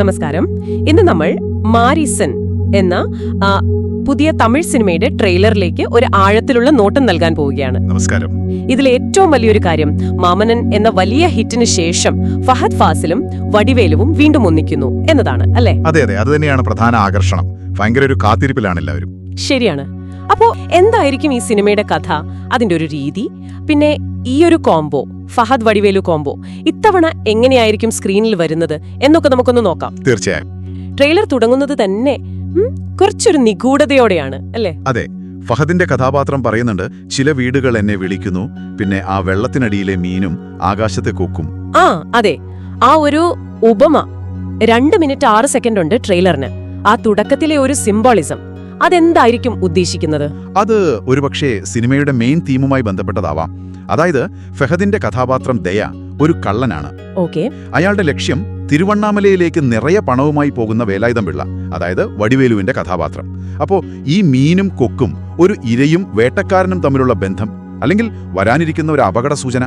നമസ്കാരം. ഇന്ന് നമ്മൾ മാരിസൺ എന്ന പുതിയ തമിഴ് സിനിമയുടെ ട്രെയിലറിലേക്ക് ഒരു ആഴത്തിലുള്ള നോട്ടം നൽകാൻ പോവുകയാണ്. നമസ്കാരം. ഇതിൽ ഏറ്റവും വലിയൊരു കാര്യം മാമനൻ എന്ന വലിയ ഹിറ്റിന് ശേഷം ഫഹദ് ഫാസിലും വടിവേലുവും വീണ്ടും ഒന്നിക്കുന്നു എന്നതാണ് അല്ലേ? അതെ അതെ. അത് തന്നെയാണ് പ്രധാന ആകർഷണം. ഭയങ്കര ഒരു കാത്തിരിപ്പിലാണ് എല്ലാവരും. ശരിയാണ്. അപ്പോ എന്തായിരിക്കും ഈ സിനിമയുടെ കഥ അതിന്റെ ഒരു രീതി പിന്നെ ഈ ഒരു കോംബോ? ഫഹദ് വടിവേലു കോംബോ. ഇത്തവണ എങ്ങനെയായിരിക്കും സ്ക്രീനിൽ വരുന്നത് എന്നൊക്കെ നമുക്കൊന്ന് നോക്കാം. തീർച്ചയായും. ട്രെയിലർ തുടങ്ങുന്നത് തന്നെ കുറച്ചൊരു നിഗൂഢതയോടെയാണ് അല്ലേ? അതെ. ഫഹദിന്റെ കഥാപാത്രം പറയുന്നുണ്ട് ചില വീടുകൾ എന്നെ വിളിക്കുന്നു പിന്നെ ആ വെള്ളത്തിനടിയിലെ മീനും ആകാശത്തെ കൊക്കും. ആ അതെ. ആ ഒരു ഉപമ രണ്ട് മിനിറ്റ് ആറ് സെക്കൻഡ് ഉണ്ട് ട്രെയിലറിന്. ആ തുടക്കത്തിലെ ഒരു സിംബോളിസം അതെന്തായിരിക്കും ഉദ്ദേശിക്കുന്നത്? അത് ഒരുപക്ഷെ സിനിമയുടെ മെയിൻ തീമുമായി ബന്ധപ്പെട്ടതാവാം. അതായത് ഫെഹദിന്റെ കഥാപാത്രം ദയ ഒരു കള്ളനാണ്. ഓക്കെ. അയാളുടെ ലക്ഷ്യം തിരുവണ്ണാമലയിലേക്ക് നിറയെ പണവുമായി പോകുന്ന വേലായുധം പിള്ള അതായത് വടിവേലുവിന്റെ കഥാപാത്രം. അപ്പോ ഈ മീനും കൊക്കും ഒരു ഇരയും വേട്ടക്കാരനും തമ്മിലുള്ള ബന്ധം അല്ലെങ്കിൽ വരാനിരിക്കുന്ന ഒരു അപകട സൂചന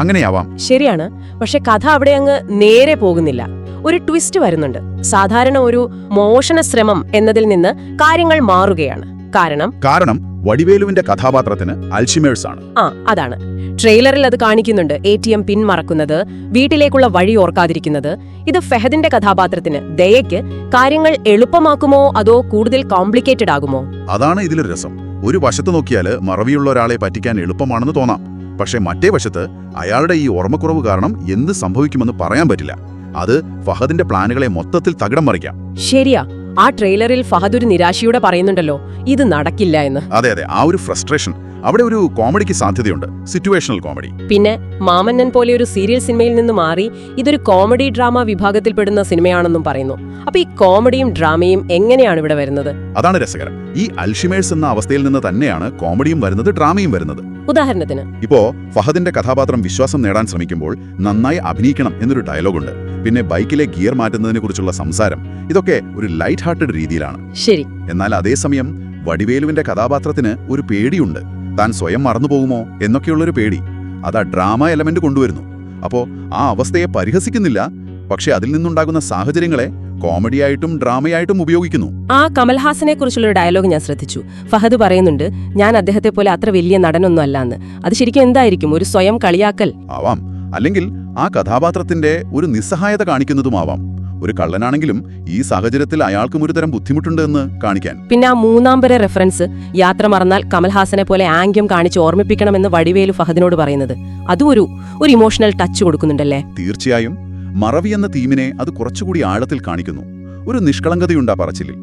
അങ്ങനെയാവാം. ശരിയാണ്. പക്ഷെ കഥ അവിടെ അങ്ങ് നേരെ പോകുന്നില്ല. ഒരു ട്വിസ്റ്റ് വരുന്നുണ്ട്. സാധാരണ ഒരു മോഷണ ശ്രമം എന്നതിൽ നിന്ന് കാര്യങ്ങൾ മാറുകയാണ്. കാരണം കാരണം വടിവേലുവിന്റെ കഥാപാത്രത്തിന് അൽഷിമേഴ്സ് ആണ്. ആ അതാണ്. ട്രെയിലറിൽ അത് കാണിക്കുന്നുണ്ട്. എ ടി എം പിൻ മറക്കുന്നത് വീട്ടിലേക്കുള്ള വഴി ഓർക്കാതിരിക്കുന്നത്. ഇത് ഫെഹദിന്റെ കഥാപാത്രത്തിന് ദയയ്ക്ക് കാര്യങ്ങൾ എളുപ്പമാക്കുമോ അതോ കൂടുതൽ കോംപ്ലിക്കേറ്റഡ് ആകുമോ? അതാണ് ഇതിലെ രസം. ഒരു വശത്ത് നോക്കിയാൽ മറവിയുള്ള ഒരാളെ പറ്റിക്കാൻ എളുപ്പമാണെന്ന് തോന്നാം. പക്ഷേ മറ്റേ വശത്ത് അയാളുടെ ഈ ഓർമ്മക്കുറവ് കാരണം എന്ത് സംഭവിക്കുമെന്ന് പറയാൻ പറ്റില്ല. അത് ഫഹദിന്റെ പ്ലാനുകളെ മൊത്തത്തിൽ തകിടം മറിക്കാം. ശരിയാ ആ ട്രെയിലറിൽ ഫഹദ് ഒരു നിരാശയോടെ പറയുന്നുണ്ടല്ലോ ഇത് നടക്കില്ല എന്ന്. അതെ അതെ ആ ഒരു ഫ്രസ്ട്രേഷൻ. അവിടെ ഒരു കോമഡിക്ക് സാധ്യതയുണ്ട് സിറ്റുവേഷണൽ കോമഡി. പിന്നെ മാമന്നൻ പോലെ ഒരു സീരിയൽ സിനിമയിൽ നിന്ന് മാറി ഇതൊരു കോമഡി ഡ്രാമ വിഭാഗത്തിൽപ്പെടുന്ന സിനിമയാണെന്നും പറയുന്നു. അപ്പൊ ഈ കോമഡിയും ഡ്രാമയും എങ്ങനെയാണ് ഇവിടെ വരുന്നത്? അതാണ് രസകരം. ഈ അൽഷിമേഴ്സ് എന്ന അവസ്ഥയിൽ നിന്ന് തന്നെയാണ് കോമഡിയും വരുന്നത് ഡ്രാമയും വരുന്നത്. ഉദാഹരണത്തിന്. ഇപ്പോ ഫഹദിന്റെ കഥാപാത്രം വിശ്വാസം നേടാൻ ശ്രമിക്കുമ്പോൾ നന്നായി അഭിനയിക്കണം എന്നൊരു ഡയലോഗുണ്ട്. പിന്നെ ബൈക്കിലെ ഗിയർ മാറ്റുന്നതിനെ കുറിച്ചുള്ള സംസാരം ഇതൊക്കെ ഒരു ലൈറ്റ് ഹാർട്ടഡ് രീതിയിലാണ്. ശരി. എന്നാൽ അതേസമയം വടിവേലുവിന്റെ കഥാപാത്രത്തിന് ഒരു പേടിയുണ്ട്. താൻ സ്വയം മറന്നുപോകുമോ എന്നൊക്കെയുള്ളൊരു പേടി. അതാ ഡ്രാമ എലമെന്റ് കൊണ്ടുവരുന്നു. അപ്പോ ആ അവസ്ഥയെ പരിഹസിക്കുന്നില്ല. പക്ഷെ അതിൽ നിന്നുണ്ടാകുന്ന സാഹചര്യങ്ങളെ കോമഡിയായിട്ടും ഡ്രാമയായിട്ടും ഉപയോഗിക്കുന്നു. ആ കമൽഹാസനെ കുറിച്ചുള്ള ഡയലോഗ് ഞാൻ ശ്രദ്ധിച്ചു. ഫഹദ് പറയുന്നുണ്ട് ഞാൻ അദ്ദേഹത്തെ പോലെ അത്ര വലിയ നടനൊന്നും അല്ലാന്ന്. അത് ശരിക്കും എന്തായിരിക്കും? ഒരു സ്വയം കളിയാക്കൽ? ആവാം. അല്ലെങ്കിൽ ആ കഥാപാത്രത്തിന്റെ ഒരു നിസ്സഹായത കാണിക്കുന്നതുമാവാം. ഒരു കള്ളനാണെങ്കിലും ഈ സാഹചര്യത്തിൽ അയാൾക്കും ഒരുതരം ബുദ്ധിമുട്ടുണ്ട് എന്ന് കാണിക്കാൻ. പിന്നെ ആ മൂന്നാം വരെ റെഫറൻസ് യാത്ര മറന്നാൽ കമൽഹാസനെ പോലെ ആംഗ്യം കാണിച്ച് ഓർമ്മിപ്പിക്കണമെന്ന് വടിവേലു ഫഹദിനോട് പറയുന്നത്. അതും ഒരു ഒരു ഇമോഷണൽ ടച്ച് കൊടുക്കുന്നുണ്ടല്ലേ? തീർച്ചയായും. മറവി എന്ന തീമിനെ അത് കുറച്ചുകൂടി ആഴത്തിൽ കാണിക്കുന്നു. ഒരു നിഷ്കളങ്കതയുണ്ടാ പറച്ചിലിൽ.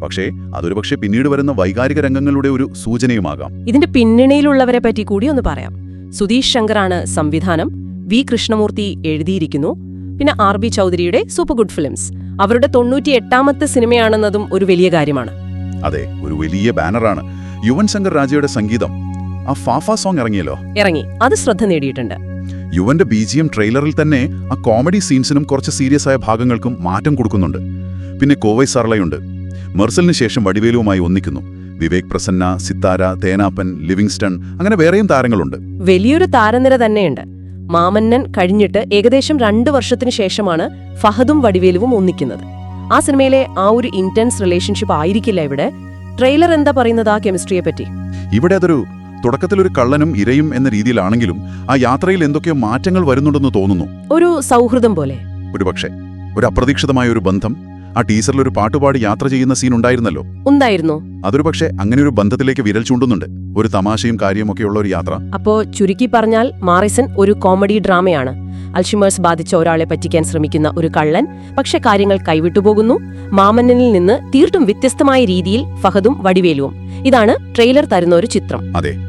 പക്ഷേ അതൊരു പക്ഷേ പിന്നീട് വരുന്ന വൈകാരിക രംഗങ്ങളുടെ ഒരു സൂചനയുമാകാം. ഇതിന്റെ പിന്നണിയിലുള്ളവരെ പറ്റി കൂടി ഒന്ന് പറയാം. സുധീഷ് ശങ്കറാണ് സംവിധാനം. വി കൃഷ്ണമൂർത്തി എഴുതിയിരിക്കുന്നു. പിന്നെ ആർ ബി ചൗധരിയുടെ സൂപ്പർ ഗുഡ് ഫിലിംസ്. അവരുടെ തൊണ്ണൂറ്റി എട്ടാമത്തെ സിനിമയാണെന്നതും ഒരു വലിയ കാര്യമാണ്. അതെ ഒരു വലിയ ബാനറാണ്. യുവൻ ശങ്കർ രാജയുടെ സംഗീതം. ആ ഫാഫ സോങ് ഇറങ്ങിയല്ലോ? ഇറങ്ങി. അത് ശ്രദ്ധ നേടിയിട്ടുണ്ട്. യുവന്റെ ബി ജി എം ട്രെയിലറിൽ തന്നെ ആ കോമഡി സീൻസിനും കുറച്ച് സീരിയസ് ആയ ഭാഗങ്ങൾക്കും മാറ്റം കൊടുക്കുന്നുണ്ട്. പിന്നെ കോവൈ സർളയുണ്ട് മെർസലിന് ശേഷം വടിവേലുവുമായി ഒന്നിക്കുന്നു. വിവേക് പ്രസന്ന സിത്താര തേനാപ്പൻ ലിവിങ്സ്റ്റൺ അങ്ങനെ വേറെയും താരങ്ങളുണ്ട്. വലിയൊരു താരനിര തന്നെയുണ്ട്. മാമന്നൻ കഴിഞ്ഞിട്ട് ഏകദേശം രണ്ട് വർഷത്തിനു ശേഷമാണ് ഫഹദും വടിവേലുവും ഒന്നിക്കുന്നത്. ആ സിനിമയിലെ ആ ഒരു ഇന്റൻസ് റിലേഷൻഷിപ്പ് ആയിരിക്കില്ല ഇവിടെ. ട്രെയിലർ എന്താ പറയുന്നത് ആ കെമിസ്ട്രിയെ പറ്റി ഇവിടെ അതൊരു തുടക്കത്തിൽ ഒരു കള്ളനും ഇരയും എന്ന രീതിയിലാണെങ്കിലും ആ യാത്രയിൽ എന്തൊക്കെയോ മാറ്റങ്ങൾ വരുന്നുണ്ടെന്ന് തോന്നുന്നു. ഒരു സൗഹൃദം പോലെ. ഒരുപക്ഷെ. ഒരു അപ്രതീക്ഷിതമായ ഒരു ബന്ധം. ആ ടീസറിൽ ഒരു പാട്ടുപാടി യാത്ര ചെയ്യുന്ന സീൻ ഉണ്ടായിരുന്നല്ലോ. ഉണ്ടായിരുന്നു. അതൊരു പക്ഷേ അങ്ങനെ ഒരു ബന്ധത്തിലേക്ക് വിരൽ ചൂണ്ടുന്നുണ്ട്. ഒരു തമാശയും കാര്യമൊക്കെ ഉള്ള ഒരു യാത്ര. അപ്പോ ചുരുക്കി പറഞ്ഞാൽ മാറിസൺ ഒരു കോമഡി ഡ്രാമയാണ്. അൽഷിമേഴ്സ് ബാധിച്ച ഒരാളെ പറ്റിക്കാൻ ശ്രമിക്കുന്ന ഒരു കള്ളൻ പക്ഷെ കാര്യങ്ങൾ കൈവിട്ടുപോകുന്നു മാമന്നനിൽ നിന്ന് തീർത്തും വ്യത്യസ്തമായ രീതിയിൽ ഫഹദും വടിവേലുവും. ഇതാണ് ട്രെയിലർ തരുന്ന ഒരു ചിത്രം. അതെ.